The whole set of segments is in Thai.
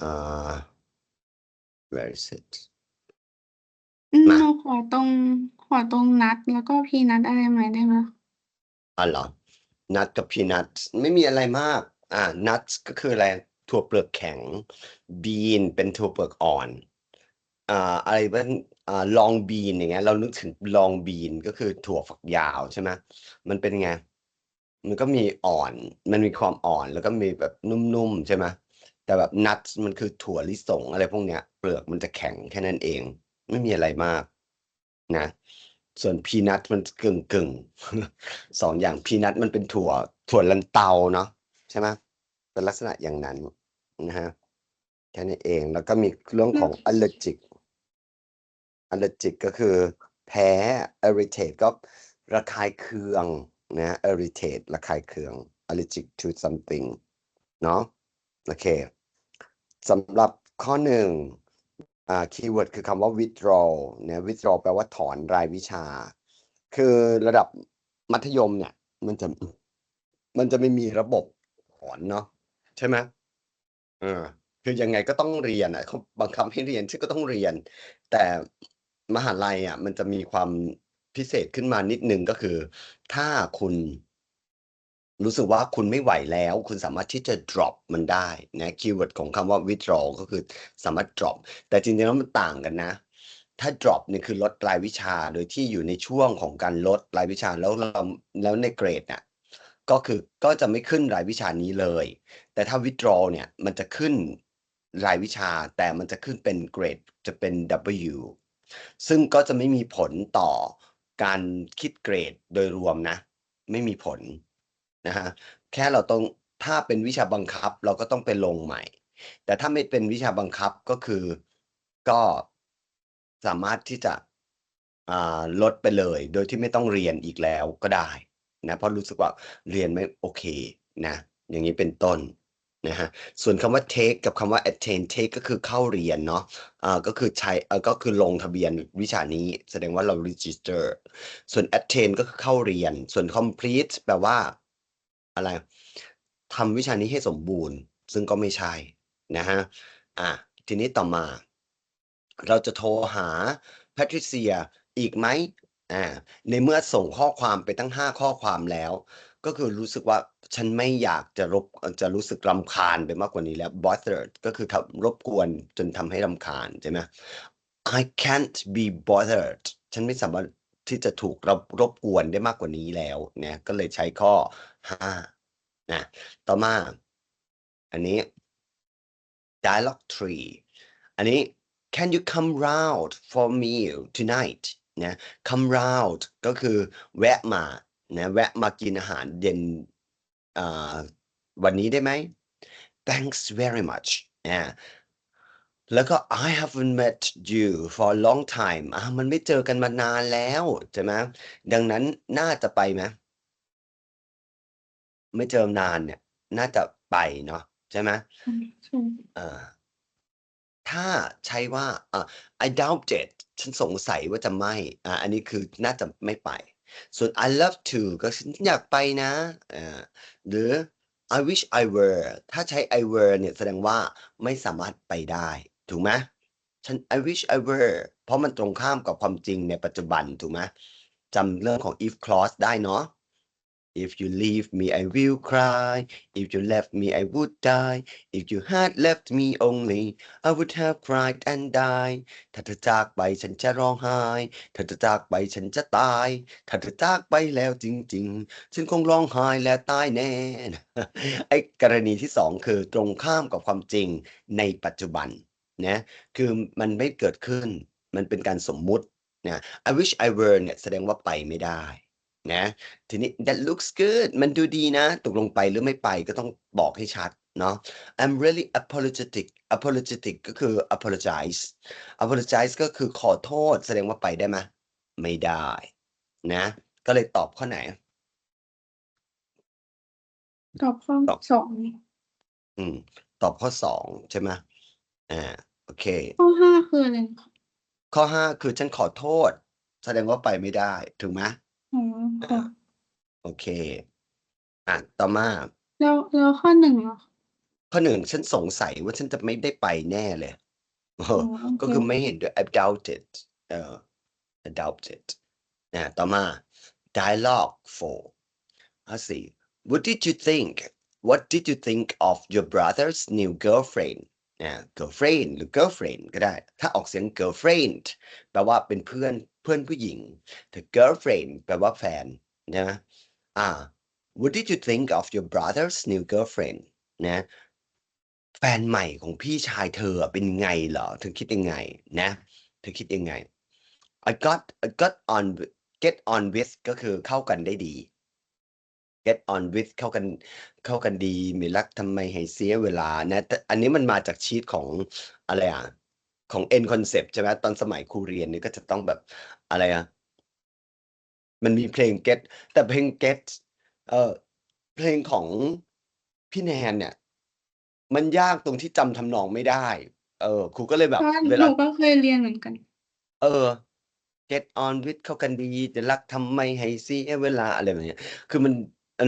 อ่า where is it อืมมาหนูขอตรงขอตรงนัดแล้วก็พีนัทอะไรใหม่ได้ไหมอ๋อเหรอ นัทกับพีนัทไม่มีอะไรมาก อ่า นัทก็คืออะไร ถั่วเปลือกแข็ง บีนเป็นถั่วเปลือกอ่อน อ่า อะไรบ้างอ่าลองบีนอย่างเงี้ย เรานึกถึงลองบีนก็คือถั่วฝักยาวใช่ไหมมันเป็นไง มันก็มีอ่อน มันมีความอ่อนแล้วก็มีแบบนุ่มๆใช่ไหม แต่แบบนัทมันคือถั่วลิสงอะไรพวกเนี้ย เปลือกมันจะแข็งแค่นั้นเอง ไม่มีอะไรมากนะ ส่วนพีนัทมันกึ่งกึ่งสองอย่างพีนัทมันเป็นถั่ว ถั่วลันเตาเนาะใช่ไหมเป็นลักษณะอย่างนั้นนะฮะแค่นี้เองแล้วก็มีเรื่องของ allergic allergic ก็คือ แพ้ irritate ก็ระคายเคืองนะ irritate ระคายเคือง allergic to something เนาะ โอเคสำหรับข้อหนึ่งคีย์เวิร์ดคือคำว่า withdraw เนี่ย withdraw แปลว่าถอนรายวิชา คือระดับมัธยมเนี่ย มันจะมันจะไม่มีระบบถอนเนาะใช่ไหมเออคือยังไงก็ต้องเรียนอะเขาบังคับให้เรียนซึ่งก็ต้องเรียน แต่มหาลัยอะมันจะมีความพิเศษขึ้นมานิดนึงก็คือ ถ้าคุณ รู้สึกว่าคุณไม่ไหวแล้ว คุณสามารถที่จะ drop มันได้นะคีย์เวิร์ดของคำว่า withdraw ก็คือสามารถ drop แต่จริงๆแล้วมันต่างกันนะ ถ้า drop เนี่ยคือลดรายวิชาโดยที่อยู่ในช่วงของการลดรายวิชาแล้วเราแล้วในเกรดเนี่ยก็คือก็จะไม่ขึ้นรายวิชานี้เลย แต่ถ้า withdraw เนี่ยมันจะขึ้นรายวิชาแต่มันจะขึ้นเป็นเกรดจะเป็น W ซึ่งก็จะไม่มีผลต่อการคิดเกรดโดยรวมนะ ไม่มีผล นะฮะแค่เราต้องถ้าเป็นวิชาบังคับเราก็ต้องไปลงใหม่ แต่ถ้าไม่เป็นวิชาบังคับก็คือก็สามารถที่จะลดไปเลย โดยที่ไม่ต้องเรียนอีกแล้วก็ได้นะเพราะรู้สึกว่าเรียนไม่โอเคนะอย่างนี้เป็นต้นนะฮะส่วนคำว่า take กับคำว่า attain take ก็คือเข้าเรียนเนาะอ่าก็คือใช้เอ่อก็คือลงทะเบียนวิชานี้ แสดงว่าเรา register ส่วน attain ก็คือเข้าเรียน ส่วน complete แปลว่า อะไรทำวิชานี้ให้สมบูรณ์ ซึ่งก็ไม่ใช่นะฮะอะทีนี้ต่อมา เราจะโทรหาแพทริเซียอีกไหมอ่าในเมื่อส่งข้อความไปตั้งห้าข้อความแล้ว ก็คือรู้สึกว่าฉันไม่อยากจะรบจะรู้สึกรำคาญไปมากกว่านี้แล้ว bothered ก็คือทรบกวนจนทำให้รำคาญใช่ไหม I can't be bothered ฉันไม่สามารถ ที่จะถูกรบรบกวนได้มากกว่านี้แล้วเนี่ยก็เลยใช้ข้อห้านะต่อมา อันนี้ dialogue three อันนี้ can you come round for meal tonight นะ come round ก็คือแวะมานะแวะมากินอาหารเย็นวันนี้ได้ไหม thanks very much นะ แล้วก็ I haven't met you for a long time อะมันไม่เจอกันมานานแล้วใช่ไหมดังนั้นน่าจะไปไหมไม่เจอนานเนี่ย น่าจะไปเนาะใช่ไหมใช่ใช่อ่าถ้าใช้ว่าอ่า I doubt it ฉันสงสัยว่าจะไม่อ่าอันนี้คือน่าจะไม่ไป ส่วน I love to ก็ฉันอยากไปนะอ่าหรือ I wish I were ถ้าใช้ I were เนี่ยแสดงว่าไม่สามารถไปได้ ถูกไหมฉัน I wish I were เพราะมันตรงข้ามกับความจริงในปัจจุบันถูกไหมจำเรื่องของ if clause ได้เนาะ If you leave me I will cry If you left me I would die If you had left me only I would have cried and died ถ้าเธอจากไปฉันจะร้องไห้ถ้าเธอจากไปฉันจะตายถ้าเธอจากไปแล้วจริง ๆ ฉันคงร้องไห้และตายแน่ไอ้กรณีที่สองคือตรงข้ามกับความจริงในปัจจุบัน นะคือมันไม่เกิดขึ้น มันเป็นการสมมุตินะ I wish I were เนี่ยแสดงว่าไปไม่ได้นะทีนี้ that looks good มันดูดีนะ ตกลงไปหรือไม่ไปก็ต้องบอกให้ชัดเนาะ I'm really apologetic apologetic ก็คือ apologize apologize ก็คือขอโทษแสดงว่าไปได้ไหมไม่ได้นะ ก็เลยตอบข้อไหน ตอบข้อตอบสองอืม ตอบข้อสองใช่ไหม อ่า โอเค ข้อห้าคืออะไรคะข้อห้าคือฉันขอโทษ แสดงว่าไปไม่ได้ ถูกไหมอ๋อค่ะโอเค อะต่อมา แล้วแล้วข้อหนึ่งเหรอข้อหนึ่งฉันสงสัยว่าฉันจะไม่ได้ไปแน่เลยเออ๋ออโอก็เคคือไม่เห็นด้วย I doubt it เออ I doubt it นะต่อมา dialogue four ข้อสี่ What did you think What did you think of your brother's new girlfriend นะ girlfriend หรือ girlfriend ก็ได้ ถ้าออกเสียง girlfriend แปลว่าเป็นเพื่อนเพื่อนผู้หญิงแต่ girlfriend แปลว่าแฟนใช่ไหมอ่า What did you think of your brother's new girlfriend นะแฟนใหม่ของพี่ชายเธอเป็นไงเหรอเธอคิดยังไงนะเธอคิดยังไง I got I got on get on with ก็คือเข้ากันได้ดี get on with เข้ากันเข้ากันดีไม่รักทำไมให้เสียเวลานะแต่อันนี้มันมาจากชีตของอะไรอะ ของ end concept ใช่ไหมตอนสมัยครูเรียนนี่ก็จะต้องแบบอะไรอะ มันมีเพลง get แต่เพลง get เอ่อเพลงของพี่แนนเนี่ย มันยากตรงที่จำทำนองไม่ได้ เออครูก็เลยแบบเพราะเวหลานูก็เคยเรียนเหมือนกัน เออ get on with เข้ากันดีจะรักทำไมให้เสียเวลาอะไรแบบเนี้ยคือมันมัน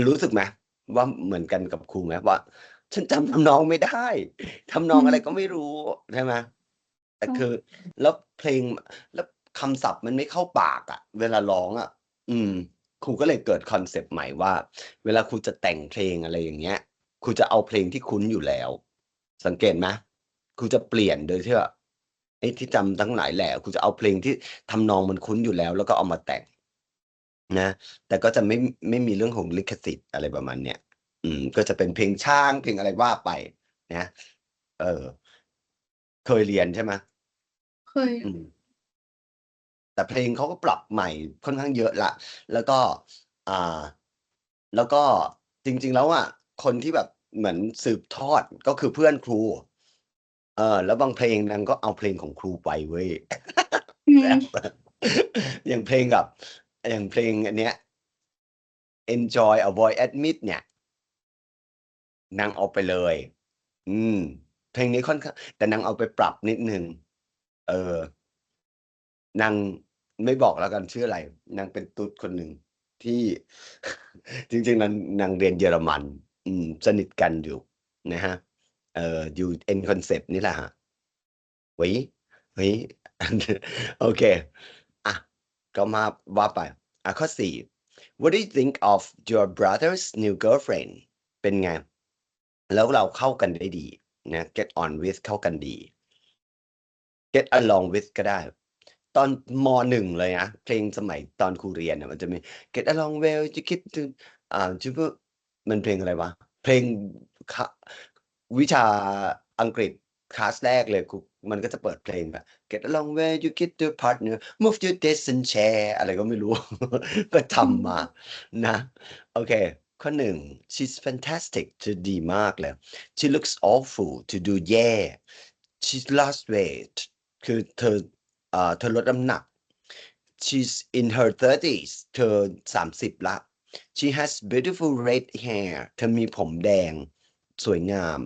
รู้สึกไหมว่าเหมือนกันกับครูไหมว่า ฉันจำทำนองไม่ได้ ทำนองอืมอะไรก็ไม่รู้ใช่ไหมแต่ค่ะคือ แล้วเพลงแล้วคำศัพท์มันไม่เข้าปากอะเวลาร้องอะอืม ครูก็เลยเกิดคอนเซปต์ใหม่ว่า เวลาครูจะแต่งเพลงอะไรอย่างเงี้ยครูจะเอาเพลงที่คุ้นอยู่แล้ว สังเกตไหมครูจะเปลี่ยนโดยที่ว่าไอ้ที่จำทั้งหลายแหละครูจะเอาเพลงที่ทำนองมันคุ้นอยู่แล้ว แล้วก็เอามาแต่ง นะ แต่ก็จะไม่ไม่มีเรื่องของลิขสิทธิ์อะไรประมาณเนี้ยอืม ก็จะเป็นเพลงช้างเพลงอะไรว่าไป นะ เออ เคยเรียนใช่ไหมเคย อืม แต่เพลงเขาก็ปรับใหม่ค่อนข้างเยอะละ แล้วก็ อ่า แล้วก็จริง ๆ แล้วอะคนที่แบบเหมือนสืบทอดก็คือเพื่อนครู เออ แล้วบางเพลงนางก็เอาเพลงของครูไปเว้ย อืแบมบอย่างเพลงกับ อย่างเพลงอันเนี้ย Enjoy Avoid Admit เนี่ยนางเอาไปเลย อืม เพลงนี้ค่อนข้างแต่นางเอาไปปรับนิดหนึ่งเออนางไม่บอกแล้วกันชื่ออะไรนางเป็นตุ๊ดคนหนึ่งที่ จริงๆนางนางเรียนเยอรมัน อืม สนิทกันอยู่นะครับเอ่ออยู่ End Concept นี่แหละฮ้ยเฮ้ยโอเค ก็มาว่าไปอ่าข้อ4 What do you think of your brother's new girlfriend เป็นไง แล้วเราเข้ากันได้ดีนะ get on with เข้ากันดี get along with ก็ได้ ตอนม .1 เลยนะ เพลงสมัยตอนครูเรียนนะมันจะมี get along well จะคิดถึงอ่าจะพูดมันเพลงอะไรวะ เพลงวิชาอังกฤษคลาสแรกเลยครู มันก็จะเปิดเพลงแบบ get along well you get your partner move your desk and chair อะไรก็ไม่รู้ ก็ทำมานะ โอเค ข้อ1 she's fantastic เธอดีมากเลย she looks awful เธอดูแย่ she's lost weight คือเธอเธอลดน้ำหนัก she's in her 30s เธอ 30แล้ว she has beautiful red hair เธอมีผมแดงสวยงาม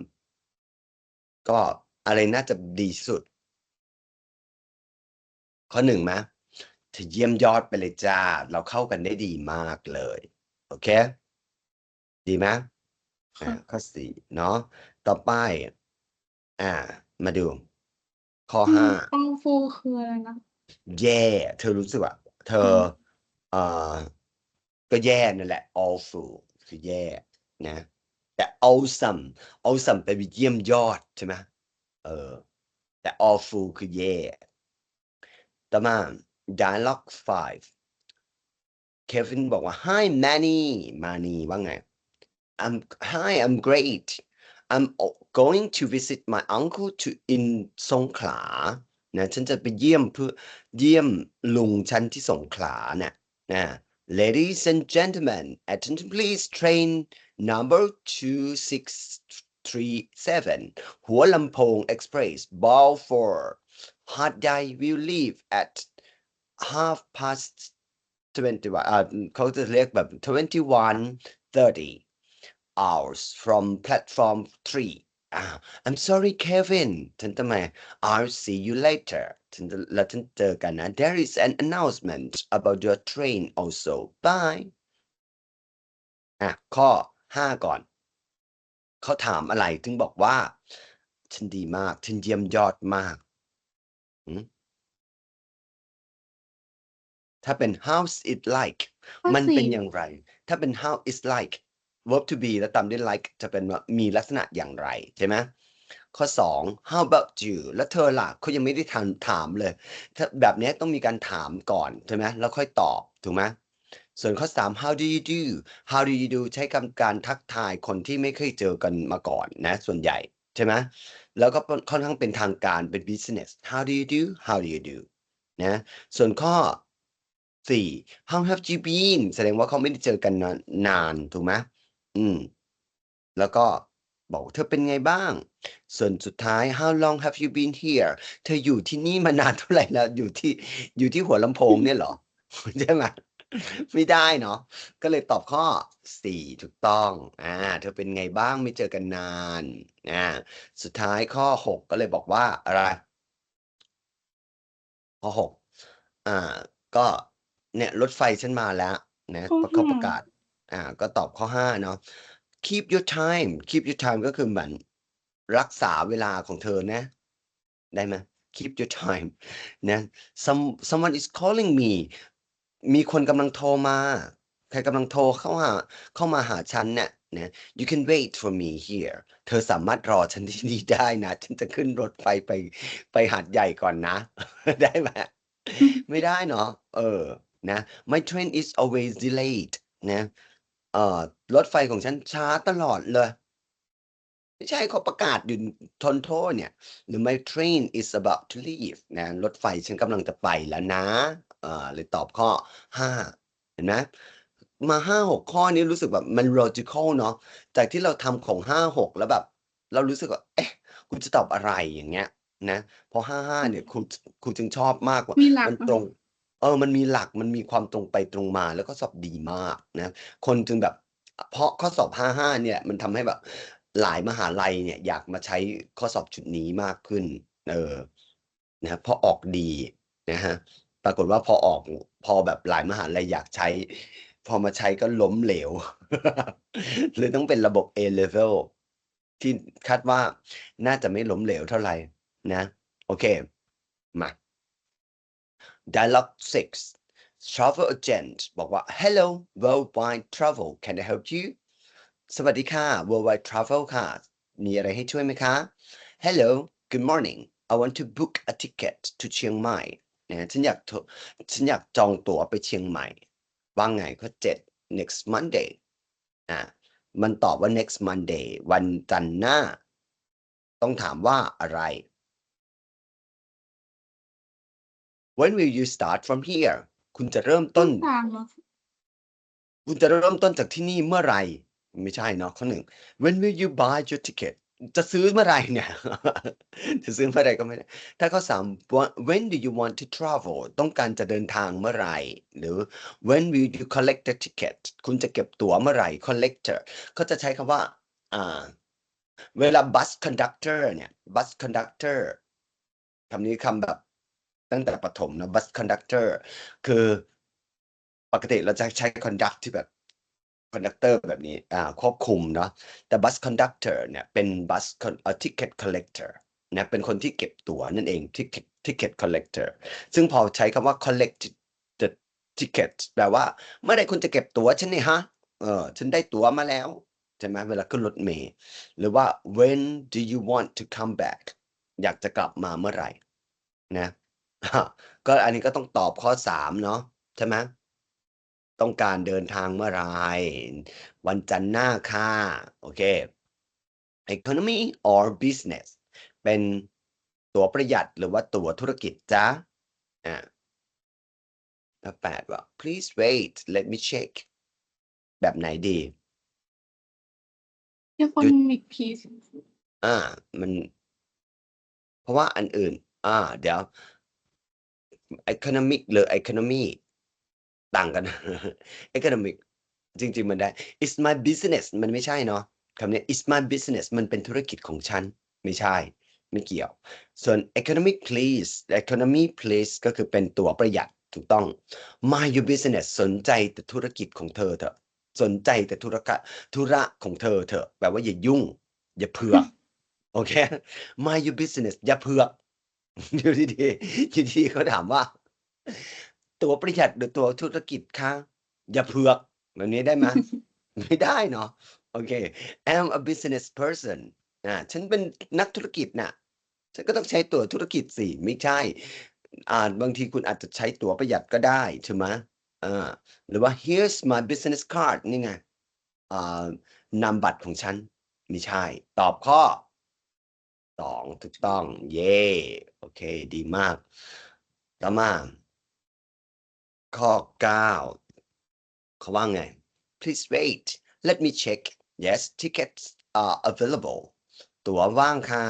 ก็ อะไรน่าจะดีสุด ข้อ1ไหมเธอเยี่ยมยอดไปเลยจ้ะเราเข้ากันได้ดีมากเลย โอเค ดีไหมค่อาะข้อ4เนาะต่อไป อ่า มาดู ข้ออืม5 awful คืออะไรนะ?แย่ เธอรู้สึกว่าเธอือมอ่าก็แย่นั่นแหละ awful คือแย่นะ แต่ awesome awesome แปลว่าเยี่ยมยอดใช่ไหม เออ แต่ awful คือแย่ต่อมา dialogue 5 Kevin บอกว่า hi Manny Manny ว่าไง I'm hi I'm great I'm going to visit my uncle to in สงขลานะฉันจะไปเยี่ยมเพื่อเยี่ยมลุงฉันที่สงขลานะ่ะนะ Ladies and gentlemen, attention please. Train number 263 737 Hua Lampong Express, Balfour. Hardai will leave at half past 21, uh, 21 30 hours from platform 3. Uh, I'm sorry, Kevin. I'll see you later There is an announcement about your train also. Bye. Ah, อ่ะข้อ 5 ก่อน เขาถามอะไรถึงบอกว่า ฉันดีมาก ฉันเยี่ยมยอดมากหืมถ้าเป็น how's it like ข้อมันเป็นสี่อย่างไร ถ้าเป็น how is like verb to be แล้วตามด้วย like จะเป็นว่ามีลักษณะอย่างไรใช่ไหมข้อสอง how about you แล้วเธอล่ะเขายังไม่ได้ถามถามเลย ถ้าแบบเนี้ยต้องมีการถามก่อนใช่ไหมแล้วค่อยตอบ ถูกไหม ส่วนข้อสาม how do you do how do you do ใช้คำการทักทายคนที่ไม่เคยเจอกันมาก่อนนะ ส่วนใหญ่ใช่ไหมแล้วก็ค่อนข้างเป็นทางการเป็น business how do you do how do you do นะส่วนข้อสี่ how have you been แสดงว่าเขาไม่ได้เจอกันนานนานถูกไหมอืม แล้วก็บอกเธอเป็นไงบ้าง ส่วนสุดท้าย how long have you been here เธออยู่ที่นี่มานานเท่าไหร่แล้ว อยู่ที่อยู่ที่หัวลำโพงเนี่ยเหรอ ใช่ไหม ไม่ได้เนาะก็เลยตอบข้อสี่ถูกต้องอ่าเธอเป็นไงบ้างไม่เจอกันนานอ่าสุดท้ายข้อหกก็เลยบอกว่าอะไรข้อหกอ่า ก็เนี่ยรถไฟฉันมาแล้วนะข้อประเขาห้าประกาศ อ่า ก็ตอบข้อห้าเนาะ keep your time keep your time ก็คือเหมือนรักษาเวลาของเธอนะ ได้ไหม keep your time นะ some someone is calling me มีคนกำลังโทรมาใครกำลังโทรเข้าหาเข้ามาหาฉันเนี่ยนะ you can wait for me here เธอสามารถรอฉันที่นี่ได้นะ ฉันจะขึ้นรถไฟไปไปหาดใหญ่ก่อนนะ ได้ไหมไม่ได้เนาะเออนะ my train is always delayed นะเอ่อรถไฟของฉันช้าตลอดเลย ไม่ใช่เขาประกาศอยู่ทนโทษเนี่ยหรือ my train is about to leave นะรถไฟฉันกำลังจะไปแล้วนะ อ่อเลยตอบข้อห้าเห็นไหมมาห้าหกข้อนี้รู้สึกแบบมัน logical เนาะจากที่เราทำของห้าหกแล้วแบบ เรารู้สึกว่า เอ๊ะกูจะตอบอะไรอย่างเงี้ยนะเพราะห้าห้าเนี่ยครูครูจึงชอบมากว่ามีหลักมันเนอะตรง เออ มันมีหลักมันมีความตรงไปตรงมาแล้วก็สอบดีมากนะคนจึงแบบ เพราะข้อสอบ 55 เนี่ยมันทำให้แบบหลายมหาลัยเนี่ยอยากมาใช้ข้อสอบชุดนี้มากขึ้น เออนะเพราะออกดีนะฮะ ปรากฏว่าพอออกพอแบบหลายมหาลัยอยากใช้ พอมาใช้ก็ล้มเหลว เลยต้องเป็นระบบ A level ที่คาดว่าน่าจะไม่ล้มเหลวเท่าไหร่นะ โอเค มา Dialogue 6 Travel Agent บอกว่า Hello Worldwide Travel Can I help you สวัสดีค่ะ Worldwide Travel ค่ะ มีอะไรให้ช่วยไหมคะ Hello Good morning I want to book a ticket to เชียงใหม่ นะฉันอยากโทรฉันอยากจองตั๋วไปเชียงใหม่ว่าไงข้อ7 next Monday อะมันตอบว่า next Monday วันจันทร์หน้า ต้องถามว่าอะไร When will you start from here คุณจะเริ่มต้ต้นนทางเหรอคุณจะเริ่มต้นจากที่นี่เมื่อไหร่ ไม่ใช่เนาะข้อหนึ่ง When will you buy your ticket จะซื้อเมื่อไรเนี่ย จะซื้อเมื่อไรก็ไม่ได้ ถ้าเข้อสาม when do you want to travel ต้องการจะเดินทางเมื่อไรหรือ When will you collect the ticket คุณจะเก็บตั๋วเมื่อไร collector เขาจะใช้คำว่าอ่า เวลา bus conductor เนี่ย bus conductor คำนี้คำแบบตั้งแต่ประถมนะ bus conductor คือปกติเราจะใช้ conduct ที่แบบ conductor แบบนี้อ่าควบคุมเนาะแต่ bus conductor เนี่ยเป็น bus con เอ่อ ticket collector นะเป็นคนที่เก็บตั๋วนั่นเอง ticket ticket collector ซึ่งพอใช้คำว่า collect the ticket แปลว่าเมื่อไรคุณจะเก็บตั๋วฉันนี่ฮะเออฉันได้ตั๋วมาแล้วใช่ไหมเวลาขึ้นรถเมล์หรือว่า when do you want to come back อยากจะกลับมาเมื่อไหร่นะก็อันนี้ก็ต้องตอบข้อสามเนาะใช่ไหม ต้องการเดินทางเมื่อไหรวันจันทร์หน้าค่ะ โอเค economy or business เป็นตั๋วประหยัดหรือว่าตั๋วธุรกิจจ้าอ่าแล้วแปดว่า please wait let me check แบบไหนดี economic piece อ่า มัน เพราะว่าอันอื่น อ่า เดี๋ยว economic หรือ economy ต่างกัน economic จริง ๆ มันได้ it's my business มันไม่ใช่เนาะคำนี้ it's my business มันเป็นธุรกิจของฉัน ไม่ใช่ ไม่เกี่ยว ส่วน economic please economy please ก็คือเป็นตัวประหยัดถูกต้อง my your business สนใจแต่ธุรกิจของเธอเถอะ สนใจแต่ธุรกะธุระของเธอเถอะ แปลว่าอย่ายุ่ง อย่าเผือก โอเค mind your business อย่าเผือก อยู่ดีๆอยู่ดีๆเขาถามว่า ตัวประหยัดหรือตัวธุรกิจคะอย่าเผือกแบบนี้ได้ไหมไม่ได้เนาะโอเค I'm a business person อ่าฉันเป็นนักธุรกิจน่ะฉันก็ต้องใช้ตัวธุรกิจสิไม่ใช่อ่าบางทีคุณอาจจะใช้ตั๋วประหยัดก็ได้ใช่ไหมอ่าหรือว่า here's my business card นี่ไงอ่านามบัตรของฉันไม่ใช่ ตอบข้อสองถูกต้อง เย่โอเค ดีมากต่อมา ข้อเก้าเขาว่าไง please wait let me check yes tickets are available ตั๋วว่างค่ะ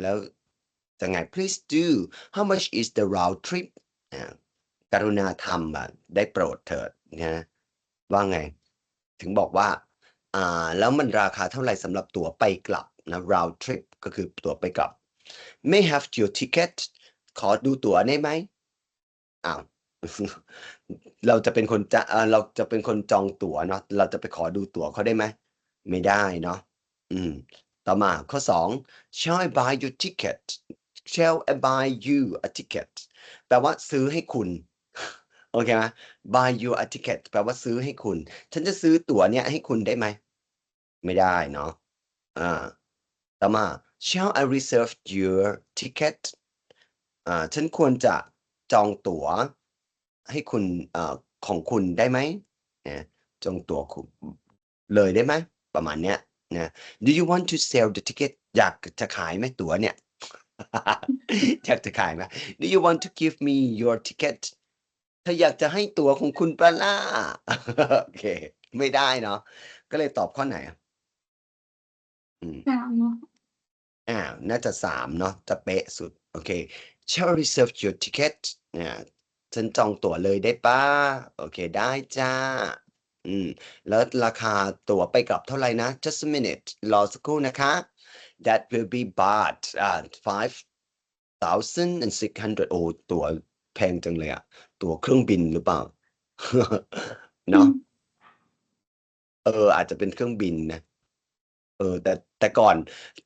แล้วจะไง please do how much is the round trip อ่ากรุณาทำอะได้โปรดเถิดนะว่าไง ถึงบอกว่า อ่า แล้วมันราคาเท่าไหร่สำหรับตั๋วไปกลับนะ round trip ก็คือตั๋วไปกลับ may have your ticket ขอดูตั๋วได้ไหมอ้าว เราจะเป็นคนจะเราจะเป็นคนจองตั๋วเนาะเราจะไปขอดูตั๋วเขาได้ไหมไม่ได้เนาะอืม ต่อมาข้อสอง shall I buy your ticket shall I buy you a ticket แปลว่าซื้อให้คุณ โอเคไหม buy you a ticket แปลว่าซื้อให้คุณ ฉันจะซื้อตั๋วเนี่ยให้คุณได้ไหม ไม่ได้เนาะอ่าต่อมา shall I reserve your ticket อ่าฉันควรจะจองตั๋ว ให้คุณเอ่อของคุณได้ไหมนะจองตั๋วคุณเลยได้ไหมประมาณเนี้ยนะ Do you want to sell the ticket อยากจะขายไหมตั๋วเนี่ยอยากจะขายไหม Do you want to give me your ticket ถ้าอยากจะให้ตั๋วของคุณปะล่าโอเค ไม่ได้เนาะก็เลยตอบข้อไหนอะอืมสามเนอะอ่าน่าจะสามเนาะจะเป๊ะสุด โอเค shall I reserve your ticket เนี่ย ฉันจองตั๋วเลยได้ปะโอเคได้จ้า อืม แล้วราคาตั๋วไปกลับเท่าไหร่นะ just a minute รอสักครู่นะคะ that will be baht อ่า five thousand and six hundred โอ้ตั๋วแพงจังเลยอะตั๋วเครื่องบินหรือเปล่า เนาะเออ อาจจะเป็นเครื่องบินนะเออ แต่แต่ก่อน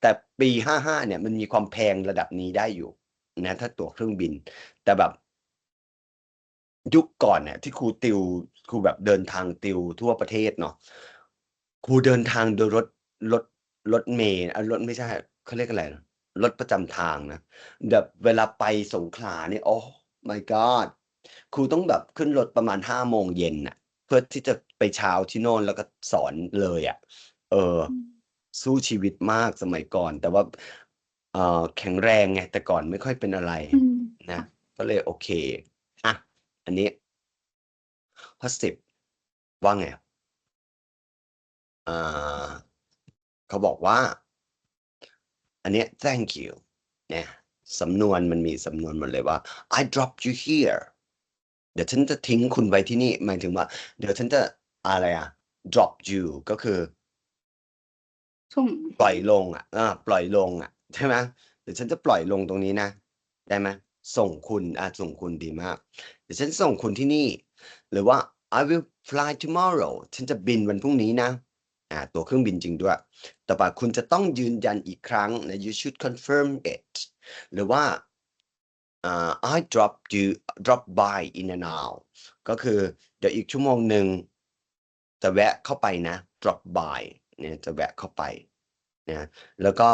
แต่ปีห้าห้าเนี่ย มันมีความแพงระดับนี้ได้อยู่ นะ ถ้าตั๋วเครื่องบิน แต่แบบ ยุคก่อนเนี่ยที่ครูติวครูแบบเดินทางติวทั่วประเทศเนาะครูเดินทางโดยรถรถรถเมล์อะรถไม่ใช่เขาเรียกอะไรนะรถประจำทางนะแบบเวลาไปสงขลาเนี่ยโอ้ my god ครูต้องแบบขึ้นรถประมาณห้าโมงเย็นน่ะ เพื่อที่จะไปเช้าที่โน่นแล้วก็สอนเลยอะ เออ สู้ชีวิตมากสมัยก่อน แต่ว่าเอ่อแข็งแรงไงแต่ก่อนไม่ค่อยเป็นอะไรอืมนะ ก็เลยโอเค อะอันนี้ข้อสิบว่าไงอ่าเขาบอกว่า อันเนี้ย thank you เนี่ยสำนวนมันมีสำนวนหมันเลยว่า I dropped you here เดี๋ยวฉันจะทิ้งคุณไว้ที่นี่ หมายถึงว่า เดี๋ยวฉันจะอะไรอะ drop you ก็คือส่งปล่อยลงอะอ่าปล่อยลงอะใช่ไหมเดี๋ยวฉันจะปล่อยลงตรงนี้นะ ได้ไหม ส่งคุณอะส่งคุณดีมากเดี๋ยวฉันส่งคุณที่นี่ หรือว่า I will fly tomorrow ฉันจะบินวันพรุ่งนี้นะอ่าตัวเครื่องบินจริงด้วย ต่อไปคุณจะต้องยืนยันอีกครั้งนะ you should confirm it หรือว่าอ่า I drop you drop by in an hour ก็คือเดี๋ยวอีกชั่วโมงหนึ่งจะแวะเข้าไปนะ drop by เนี่ยจะแวะเข้าไป นะแล้วก็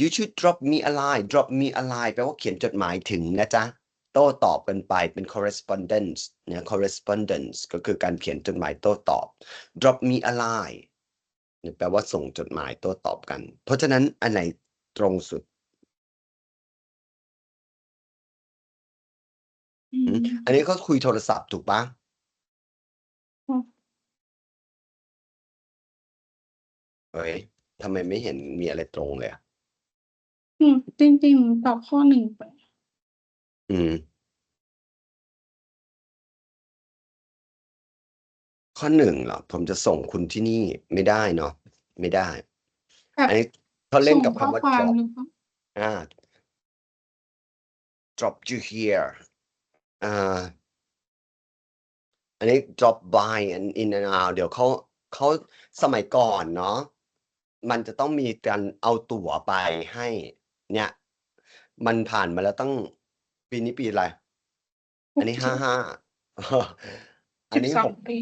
you should drop me a line drop me a line แปลว่าเขียนจดหมายถึงนะจ๊ะ โต้ตอบกันไปเป็น correspondence นะ correspondence ก็คือการเขียนจดหมายโต้ตอบ drop me a line เนี่ยแปลว่าส่งจดหมายโต้ตอบกัน เพราะฉะนั้นอันไหนตรงสุดอือืมมอันนี้ก็คุยโทรศัพท์ถูกปะค่ะเฮ้ย ทำไมไม่เห็นมีอะไรตรงเลยอะอืมจริงๆตอบข้อหนึ่งไป อืม ข้อหนึ่งเหรอผมจะส่งคุณที่นี่ไม่ได้เนาะไม่ได้ แบบ อันนี้เขาเล่นส่งกับข้อคำว่า ความ drop หรือเปล่าอ่า drop you here อ่า อันนี้ drop by and in and out เดี๋ยวเขาเขาสมัยก่อนเนาะ มันจะต้องมีการเอาตั๋วไปให้ เนี่ย มันผ่านมาแล้วตั้งปีนี้ปีอะไร?อันนี้55อันนี้12 6ปี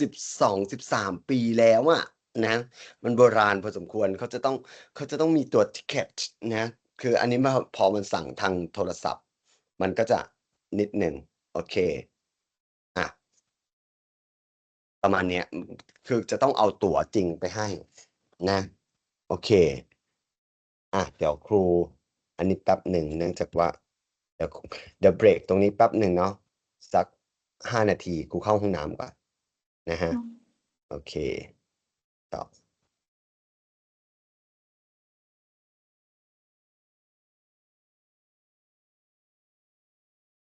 12-13ปีแล้วอะนะ มันโบราณพอสมควรเขาจะต้องเขาจะต้องมีตัว ticket นะ คืออันนี้มาพอมันสั่งทางโทรศัพท์ มันก็จะนิดหนึ่งโอเคอะประมาณเนี้ยอืมคือจะต้องเอาตั๋วจริงไปให้ นะ โอเคอะเดี๋ยวครู อันนี้แป๊บหนึ่งเนื่องจากว่า เดี๋ยวเดี๋ยวเบรกตรงนี้แป๊บหนึ่งเนาะสัก5นาทีครูเข้าห้องน้ำก่อนนะครับอืมโอเค ต่อ